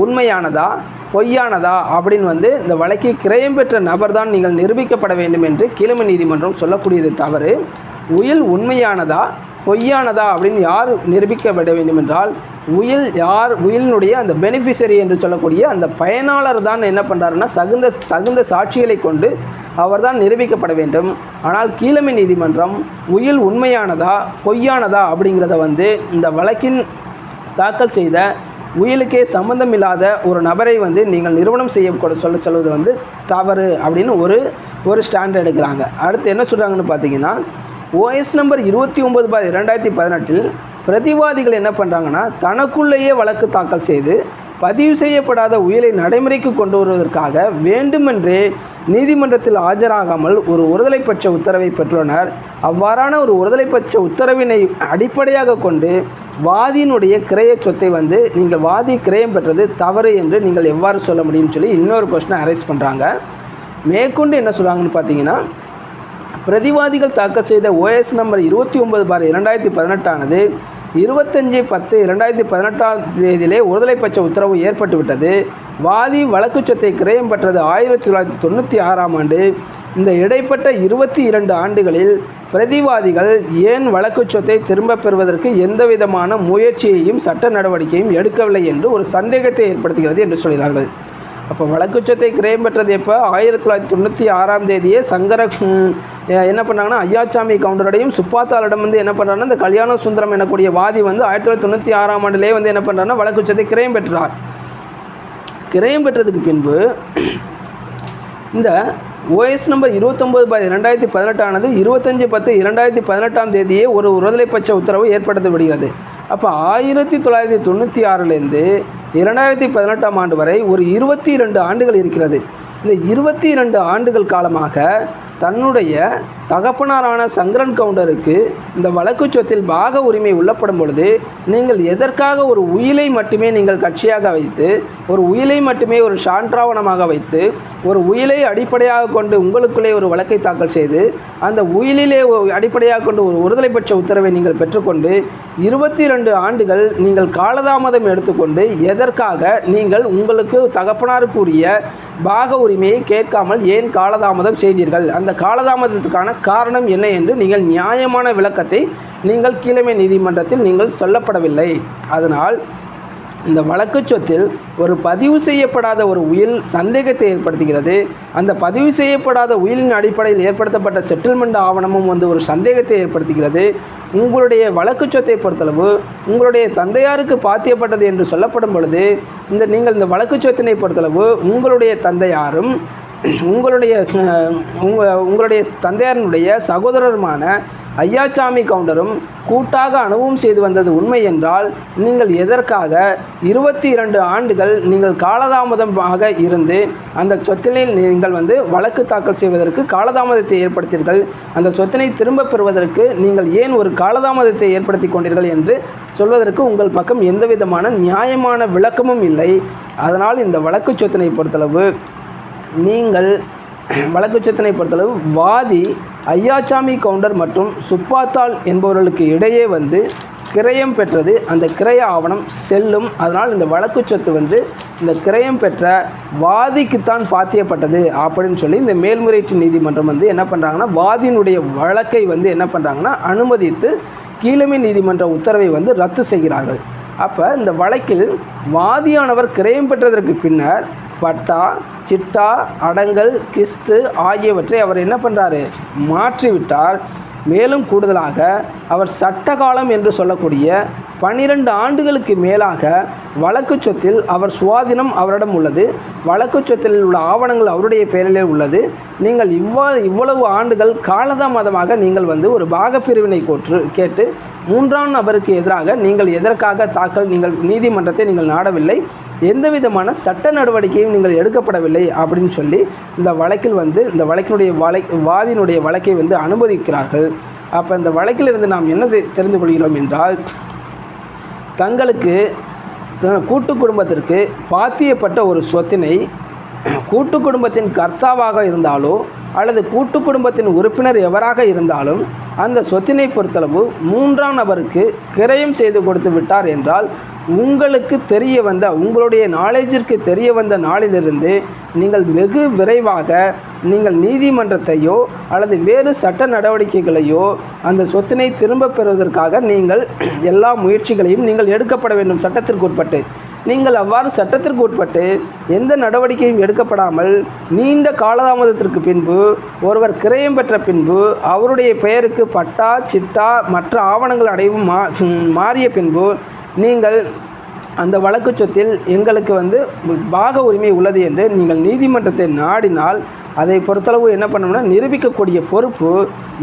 உண்மையானதா பொய்யானதா அப்படின்னு வந்து இந்த வழக்கை கிரயம் பெற்ற நபர் தான் நீங்கள் நிரூபிக்கப்பட வேண்டும் என்று கீழமை நீதிமன்றம் சொல்லக்கூடியது தவறு. உயில் உண்மையானதா பொய்யானதா அப்படின்னு யார் நிரூபிக்கப்பட வேண்டும் என்றால் உயில் யார் உயிலினுடைய அந்த பெனிஃபிஷரி என்று சொல்லக்கூடிய அந்த பயனாளர் தான் என்ன பண்ணுறாருன்னா சகுந்த தகுந்த சாட்சிகளை கொண்டு அவர்தான் நிரூபிக்கப்பட வேண்டும். ஆனால் கீழமை நீதிமன்றம் உயில் உண்மையானதா பொய்யானதா அப்படிங்கிறத வந்து இந்த வழக்கின் தாக்கல் செய்த உயிலுக்கே சம்பந்தமில்லாத ஒரு நபரை வந்து நீங்கள் நிறுவனம் செய்ய சொல்ல சொல்வது வந்து தவறு அப்படின்னு ஒரு ஒரு ஸ்டாண்ட் எடுக்கிறாங்க. அடுத்து என்ன சொல்கிறாங்கன்னு பார்த்தீங்கன்னா ஓஎஸ் நம்பர் இருபத்தி ஒம்பது பார் இரண்டாயிரத்தி பதினெட்டில் பிரதிவாதிகள் என்ன பண்ணுறாங்கன்னா தனக்குள்ளேயே வழக்கு தாக்கல் செய்து பதிவு செய்யப்படாத உயிரை நடைமுறைக்கு கொண்டு வருவதற்காக வேண்டுமென்றே நீதிமன்றத்தில் ஆஜராகாமல் ஒரு ஒருதலை பட்ச உத்தரவை பெற்றுள்ளனர். அவ்வாறான ஒரு ஒருதலை பட்ச உத்தரவினை அடிப்படையாக கொண்டு வாதியினுடைய கிரைய சொத்தை வந்து நீங்கள் வாதி கிரயம் பெற்றது தவறு என்று நீங்கள் எவ்வாறு சொல்ல முடியும்னு சொல்லி இன்னொரு கொஸ்டினை அரைஸ் பண்ணுறாங்க மேற்கொண்டு என்ன சொல்கிறாங்கன்னு பார்த்தீங்கன்னா பிரதிவாதிகள் தாக்கல் செய்த ஓஎஸ் நம்பர் இருபத்தி ஒன்பது பார் இரண்டாயிரத்தி பதினெட்டானது இருபத்தஞ்சி பத்து இரண்டாயிரத்தி பதினெட்டாம் தேதியிலே ஒருதலை பட்ச உத்தரவு ஏற்பட்டுவிட்டது. வாதி வழக்கு சொத்தை கிரயம் பெற்றது ஆயிரத்தி தொள்ளாயிரத்தி தொண்ணூற்றி ஆறாம் ஆண்டு. இந்த இடைப்பட்ட இருபத்தி இரண்டு ஆண்டுகளில் பிரதிவாதிகள் ஏன் வழக்கு சொத்தை திரும்பப் பெறுவதற்கு எந்தவிதமான முயற்சியையும் சட்ட நடவடிக்கையும் எடுக்கவில்லை என்று ஒரு சந்தேகத்தை ஏற்படுத்துகிறது என்று சொல்கிறார்கள். அப்போ வழக்கு சொத்தை கிரயம் பெற்றது எப்போ? ஆயிரத்தி தொள்ளாயிரத்தி தொண்ணூற்றி ஆறாம் தேதியே சங்கர என்ன பண்ணாங்கன்னா ஐயாச்சாமி கவுண்டரோடையும் சுப்பாத்தாளிடம் வந்து என்ன பண்ணுறாங்கன்னா இந்த கல்யாண சுந்தரம் எனக்கூடிய வாதி வந்து ஆயிரத்தி தொள்ளாயிரத்தி தொண்ணூற்றி ஆறாம் ஆண்டிலே வந்து என்ன பண்ணுறாங்கன்னா வழக்கு சொத்தை கிரயம் பெற்றார். கிரயம் பெற்றதுக்கு பின்பு இந்த ஓஎஸ் நம்பர் இருபத்தொம்போது பாய் ரெண்டாயிரத்தி பதினெட்டானது இருபத்தஞ்சி பத்து இரண்டாயிரத்தி பதினெட்டாம் தேதியே ஒரு ஒருதலை பட்ச உத்தரவு ஏற்படுத்த விடுகிறது அப்போ ஆயிரத்தி தொள்ளாயிரத்தி தொண்ணூற்றி ஆறுலேருந்து இரண்டாயிரத்தி பதினெட்டாம் ஆண்டு வரை ஒரு இருபத்தி ரெண்டு ஆண்டுகள் இருக்கிறது. இந்த இருபத்தி ரெண்டு ஆண்டுகள் காலமாக தன்னுடைய தகப்பனாரான சங்கரன் கவுண்டருக்கு இந்த வழக்கு சொத்தில் பாக உரிமை உள்ளப்படும் பொழுது நீங்கள் எதற்காக ஒரு உயிலை மட்டுமே நீங்கள் கட்சியாக வைத்து ஒரு உயிலை மட்டுமே ஒரு சான்றாவணமாக வைத்து ஒரு உயிலை அடிப்படையாக கொண்டு உங்களுக்குள்ளே ஒரு வழக்கை தாக்கல் செய்து அந்த உயிலிலே அடிப்படையாக கொண்டு ஒரு ஒருதலை பெற்ற உத்தரவை நீங்கள் பெற்றுக்கொண்டு இருபத்தி ரெண்டு ஆண்டுகள் நீங்கள் காலதாமதம் எடுத்துக்கொண்டு எதற்காக நீங்கள் உங்களுக்கு தகப்பனாருக்குரிய பாக உரிமையை கேட்காமல் ஏன் காலதாமதம் செய்தீர்கள்? அந்த காலதாமதத்துக்கான காரணம் என்ன என்று நீங்கள் நியாயமான விளக்கத்தை நீங்கள் கீழமை நீதிமன்றத்தில் நீங்கள் சொல்லப்படவில்லை. அதனால் இந்த வழக்கு சொத்தில் ஒரு பதிவு செய்யப்படாத ஒரு உயில் சந்தேகத்தை ஏற்படுத்துகிறது. அந்த பதிவு செய்யப்படாத உயிலின் அடிப்படையில் ஏற்படுத்தப்பட்ட செட்டில்மெண்ட் ஆவணமும் வந்து ஒரு சந்தேகத்தை ஏற்படுத்துகிறது. உங்களுடைய வழக்கு சொத்தை பொறுத்தளவு உங்களுடைய தந்தையாருக்கு பாத்தியப்பட்டது என்று சொல்லப்படும் பொழுது இந்த நீங்கள் இந்த வழக்கு சொத்தினை பொறுத்தளவு உங்களுடைய தந்தையாரும் உங்களுடைய உங்க உங்களுடைய தந்தையாரினுடைய சகோதரருமான ஐயாச்சாமி கவுண்டரும் கூட்டாக அனுபவம் செய்து வந்தது உண்மை என்றால் நீங்கள் எதற்காக இருபத்தி இரண்டு ஆண்டுகள் நீங்கள் காலதாமதமாக இருந்து அந்த சொத்தினை நீங்கள் வந்து வழக்கு தாக்கல் செய்வதற்கு காலதாமதத்தை ஏற்படுத்தீர்கள் அந்த சொத்தினை திரும்பப் பெறுவதற்கு நீங்கள் ஏன் ஒரு காலதாமதத்தை ஏற்படுத்தி கொண்டீர்கள் என்று சொல்வதற்கு உங்கள் பக்கம் எந்தவிதமான நியாயமான விளக்கமும் இல்லை. அதனால் இந்த வழக்கு சொத்தினை பொறுத்தளவு நீங்கள் வழக்கு சொத்தினை பொறுத்தளவு வாதி ஐயாச்சாமி கவுண்டர் மற்றும் சுப்பாத்தாள் என்பவர்களுக்கு இடையே வந்து கிரயம் பெற்றது. அந்த கிரய ஆவணம் செல்லும். அதனால் இந்த வழக்கு சொத்து வந்து இந்த கிரயம் பெற்ற வாதிக்குத்தான் பாத்தியப்பட்டது அப்படின்னு சொல்லி இந்த மேல்முறையீட்டு நீதிமன்றம் வந்து என்ன பண்ணுறாங்கன்னா வாதியினுடைய வழக்கை வந்து என்ன பண்ணுறாங்கன்னா அனுமதித்து கீழமை நீதிமன்ற உத்தரவை வந்து ரத்து செய்கிறார்கள். அப்போ இந்த வழக்கில் வாதியானவர் கிரயம் பெற்றதற்கு பின்னர் பட்டா சிட்டா அடங்கல் கிஸ்து ஆகியவற்றை அவர் என்ன பண்ணுறாரு மாற்றிவிட்டார். மேலும் கூடுதலாக அவர் சட்டகாலம் என்று சொல்லக்கூடிய பன்னிரண்டு ஆண்டுகளுக்கு மேலாக வழக்கு சொத்தில் அவர் சுவாதீனம் அவரிடம் உள்ளது. வழக்கு சொத்தில் உள்ள ஆவணங்கள் அவருடைய பெயரிலே உள்ளது. நீங்கள் இவ்வா இவ்வளவு ஆண்டுகள் காலதாமதமாக நீங்கள் வந்து ஒரு பாகப்பிரிவினை கோற்று கேட்டு மூன்றாம் நபருக்கு எதிராக நீங்கள் எதற்காக தாக்கல் நீங்கள் நீதிமன்றத்தை நீங்கள் நாடவில்லை. எந்த விதமான சட்ட நடவடிக்கையும் நீங்கள் எடுக்கப்படவில்லை அப்படின்னு சொல்லி இந்த வழக்கில் வந்து இந்த வழக்கினுடைய வழை வாதினுடைய வழக்கை வந்து அனுமதிக்கிறார்கள். அப்போ இந்த வழக்கிலிருந்து நாம் என்ன தெரிந்து கொள்கிறோம் என்றால் தங்களுக்கு கூட்டு குடும்பத்திற்கு பாத்தியப்பட்ட ஒரு சொத்தினை கூட்டு குடும்பத்தின் கர்த்தாவாக இருந்தாலோ அல்லது கூட்டு குடும்பத்தின் உறுப்பினர் எவராக இருந்தாலும் அந்த சொத்தினை பொறுத்தளவு மூன்றாம் நபருக்கு கிரயம் செய்து கொடுத்து விட்டார் என்றால் உங்களுக்கு தெரிய வந்த உங்களுடைய நாலேஜிற்கு தெரிய வந்த நாளிலிருந்து நீங்கள் வெகு விரைவாக நீங்கள் நீதிமன்றத்தையோ அல்லது வேறு சட்ட நடவடிக்கைகளையோ அந்த சொத்தினை திரும்பப் பெறுவதற்காக நீங்கள் எல்லா முயற்சிகளையும் நீங்கள் எடுக்கப்பட வேண்டும் சட்டத்திற்கு உட்பட்டு. நீங்கள் அவ்வாறு சட்டத்திற்கு உட்பட்டு எந்த நடவடிக்கையும் எடுக்கப்படாமல் நீண்ட காலதாமதத்திற்கு பின்பு ஒருவர் கிரயம் பெற்ற பின்பு அவருடைய பெயருக்கு பட்டா சிட்டா மற்ற ஆவணங்கள் அடைவும் மா மாறிய பின்பு நீங்கள் அந்த வழக்கு சொத்தில் எங்களுக்கு வந்து பாக உரிமை உள்ளது என்று நீங்கள் நீதிமன்றத்தை நாடினால் அதை பொறுத்தளவு என்ன பண்ணணும்னா நிரூபிக்கக்கூடிய பொறுப்பு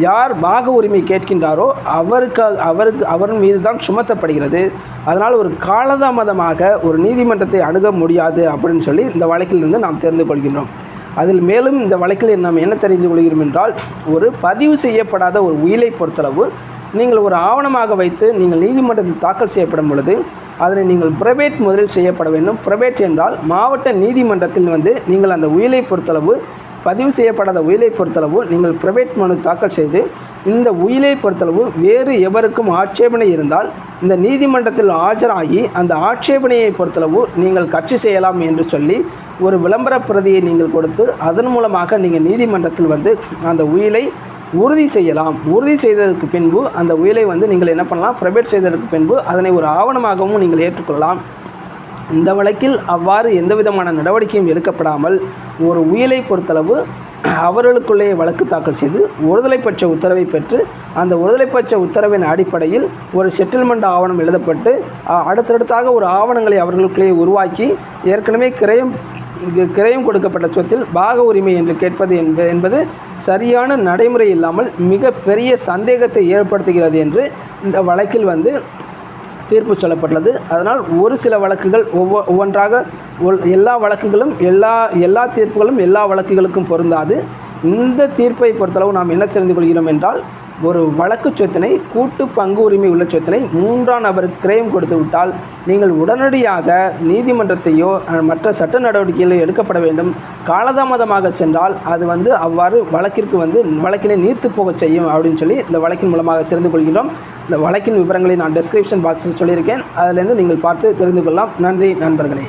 யார் பாக உரிமை கேட்கின்றாரோ அவருக்கு அவருக்கு அவர் மீது தான் சுமத்தப்படுகிறது. அதனால் ஒரு காலதாமதமாக ஒரு நீதிமன்றத்தை அணுக முடியாது அப்படின்னு சொல்லி இந்த வழக்கிலிருந்து நாம் தெரிந்து கொள்கின்றோம். அதில் மேலும் இந்த வழக்கில் நாம் என்ன தெரிந்து கொள்கிறோம் என்றால் ஒரு பதிவு செய்யப்படாத ஒரு உயிலை பொறுத்தளவு நீங்கள் ஒரு ஆவணமாக வைத்து நீங்கள் நீதிமன்றத்தில் தாக்கல் செய்யப்படும் பொழுது அதனை நீங்கள் பிரைவேட் முதலில் செய்யப்பட வேண்டும். பிரைவேட் என்றால் மாவட்ட நீதிமன்றத்தில் வந்து நீங்கள் அந்த உயிலை பொறுத்தளவு பதிவு செய்யப்படாத உயிலை பொறுத்தளவு நீங்கள் பிரைவேட் மனு தாக்கல் செய்து இந்த உயிலை பொறுத்தளவு வேறு எவருக்கும் ஆட்சேபனை இருந்தால் இந்த நீதிமன்றத்தில் ஆஜராகி அந்த ஆட்சேபனையை பொறுத்தளவு நீங்கள் கட்சி செய்யலாம் என்று சொல்லி ஒரு விளம்பர பிரதியை நீங்கள் கொடுத்து அதன் மூலமாக நீங்கள் நீதிமன்றத்தில் வந்து அந்த உயிலை உறுதி செய்யலாம். உறுதி செய்ததற்கு பின்பு அந்த உயிலை வந்து நீங்கள் என்ன பண்ணலாம்? ப்ரைவேட் செய்ததற்கு பின்பு அதனை ஒரு ஆவணமாகவும் நீங்கள் ஏற்றுக்கொள்ளலாம். இந்த வழக்கில் அவ்வாறு எந்த விதமான நடவடிக்கையும் எடுக்கப்படாமல் ஒரு உயிலை பொறுத்தளவு அவர்களுக்குள்ளேயே வழக்கு தாக்கல் செய்து ஒருதலைப்பட்ச உத்தரவை பெற்று அந்த ஒருதலைப்பட்ச உத்தரவின் அடிப்படையில் ஒரு செட்டில்மெண்ட் ஆவணம் எழுதப்பட்டு அடுத்தடுத்தாக ஒரு ஆவணங்களை அவர்களுக்குள்ளேயே உருவாக்கி ஏற்கனவே கிரயம் கிரயம் கொடுக்கப்பட்ட சொத்தில் பாக உரிமை என்று கேட்பது என்பது சரியான நடைமுறை இல்லாமல் மிக பெரிய சந்தேகத்தை ஏற்படுத்துகிறது என்று இந்த வழக்கில் வந்து தீர்ப்பு சொல்லப்பட்டுள்ளது. அதனால் ஒரு சில வழக்குகள் ஒவ்வொ ஒவ்வொன்றாக ஒல்- எல்லா வழக்குகளும் எல்லா எல்லா தீர்ப்புகளும் எல்லா வழக்குகளுக்கும் பொருந்தாது. இந்த தீர்ப்பை பொறுத்தளவு நாம் என்ன தெரிந்து கொள்கிறோம் என்றால் ஒரு வழக்கு சொத்தினை கூட்டு பங்கு உரிமை உள்ள சொத்தினை மூன்றாம் நபருக்கு கிரயம் கொடுத்து விட்டால் நீங்கள் உடனடியாக நீதிமன்றத்தையோ மற்ற சட்ட நடவடிக்கைகளோ எடுக்கப்பட வேண்டும். காலதாமதமாக சென்றால் அது வந்து அவ்வாறு வழக்கிற்கு வந்து வழக்கினை நீர்த்து போகச் செய்யும் அப்படின்னு சொல்லி இந்த வழக்கின் மூலமாக தெரிந்து கொள்கிறோம் இந்த வழக்கின் விவரங்களை நான் டெஸ்கிரிப்ஷன் பாக்ஸில் சொல்லியிருக்கேன். அதிலேருந்து நீங்கள் பார்த்து தெரிந்து கொள்ளலாம். நன்றி நண்பர்களே.